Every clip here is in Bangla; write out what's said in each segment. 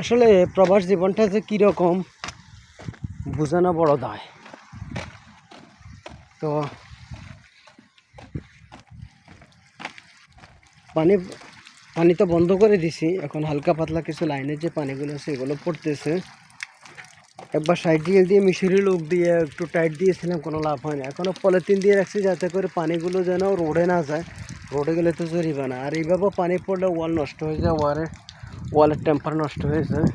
আসলে প্রবাস জীবনটা যে কীরকম বোঝানো বড় দায়। তো পানি পানি তো বন্ধ করে দিছি, এখন হালকা পাতলা কিছু লাইনের যে পানিগুলো আছে এগুলো পড়তেছে। একবার সাইড দিয়ে দিয়ে মিশরি লোক দিয়ে একটু টাইট দিয়েছিলাম, কোনো লাভ হয় না এখনও পলিথিন দিয়ে রাখছি যাতে করে পানিগুলো যেন রোডে না যায়, রোডে গেলে তো জরিমানা। আর এইভাবে পানি পড়লে ওয়াল নষ্ট হয়ে যায় ওয়ারের ওয়ালের টেম্পার নষ্ট হয়ে যায়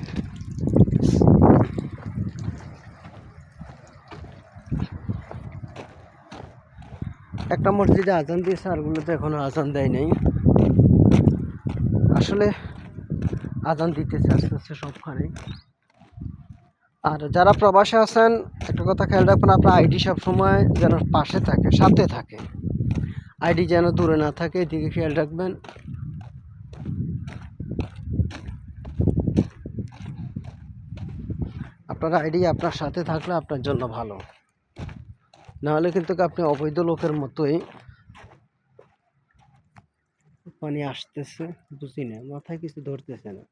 একটা মসজিদে আজান দিয়েছে আরগুলোতে এখনও আজান দেয় নাই। আসলে আজান দিতেছে আস্তে আস্তে সবখানে আর যারা প্রবাসে আছেন, একটা কথা খেয়াল রাখবেন, আপনার আইডি সবসময় যেন পাশে থাকে, সাথে থাকে। আইডি যেন দূরে না থাকে, এদিকে খেয়াল রাখবেন। আপনার আইডি আপনার সাথে থাকলে আপনার জন্য ভালো। নাহলে কিন্তু আপনি অবৈধ লোকের মতোই পানি আসতেছে, বুঝি না, মাথায় কিছু ধরতেছে না।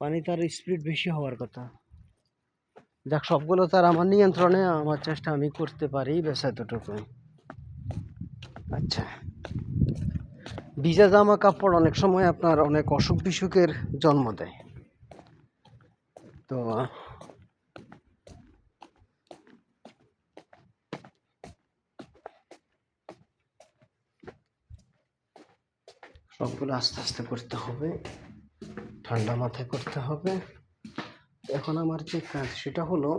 পানি তার স্পিড বেশি হওয়ার কথা। যাক, সবগুলো তার আমার নিয়ন্ত্রণে, আমার চেষ্টা আমি করতে পারি ব্যাস এতটুকুই আচ্ছা। ভিজা জামা কাপড় অনেক সময় আপনার অনেক অসুখ বিসুখের জন্ম দেয়। তো সবগুলো আস্তে আস্তে করতে হবে। ঠান্ডা মাথায় করতে হবে। এখন আমার যে কাজ, সেটা হলো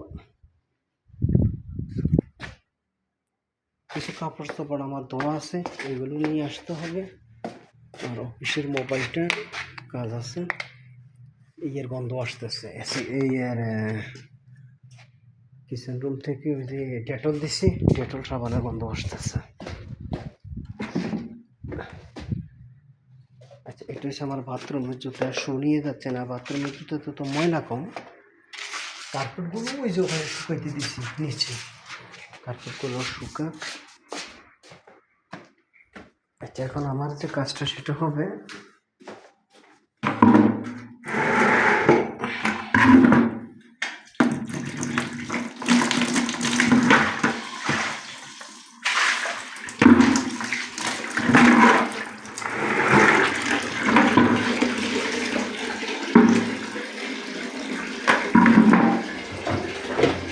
কিছু কাপড় চাপড় আমার দেওয়া আছে, এগুলো নিয়ে আসতে হবে। আর অফিসের মোবাইলটা কাজ আছে। এই এর গন্ধ আসতেছে। এই এর কিচেন রুম থেকে ওই যে ডেটল দিছি ডেটল সাবানের গন্ধ আসতেছে। আচ্ছা এটা হচ্ছে আমার বাথরুমের জুতা। শুনিয়ে যাচ্ছে না বাথরুমের জুতা তো তো ময়লা কম। কার্পেটগুলো ওই যে ওখানে শুকাইতে দিছি নিচে। কার্পেটগুলো শুকাক। আচ্ছা এখন আমার যে কাজটা সেটা হবে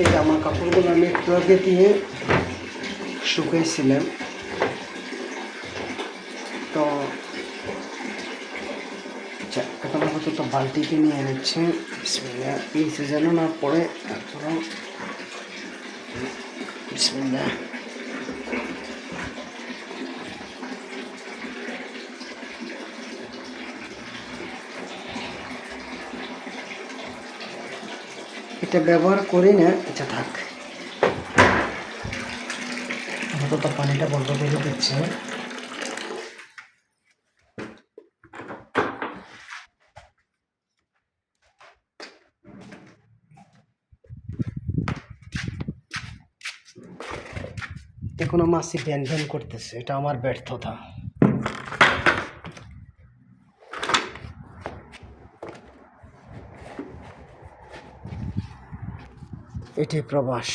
এই জামা কাপড়গুলো আমি একটু আগে দিয়ে শুকাইছিলাম। তো আচ্ছা এখন আপাতত বালতিতে নিয়ে নিচ্ছে। নিচে যেন না পড়ে তারপরে বিসমিল্লা এটা ব্যবহার করি না আচ্ছা থাক। আপাতত পানিটা বন্ধ করে দিচ্ছে। এখনও মাসি ভ্যান ভ্যান করতেছে, এটা আমার ব্যর্থতা। এটি প্রবাস।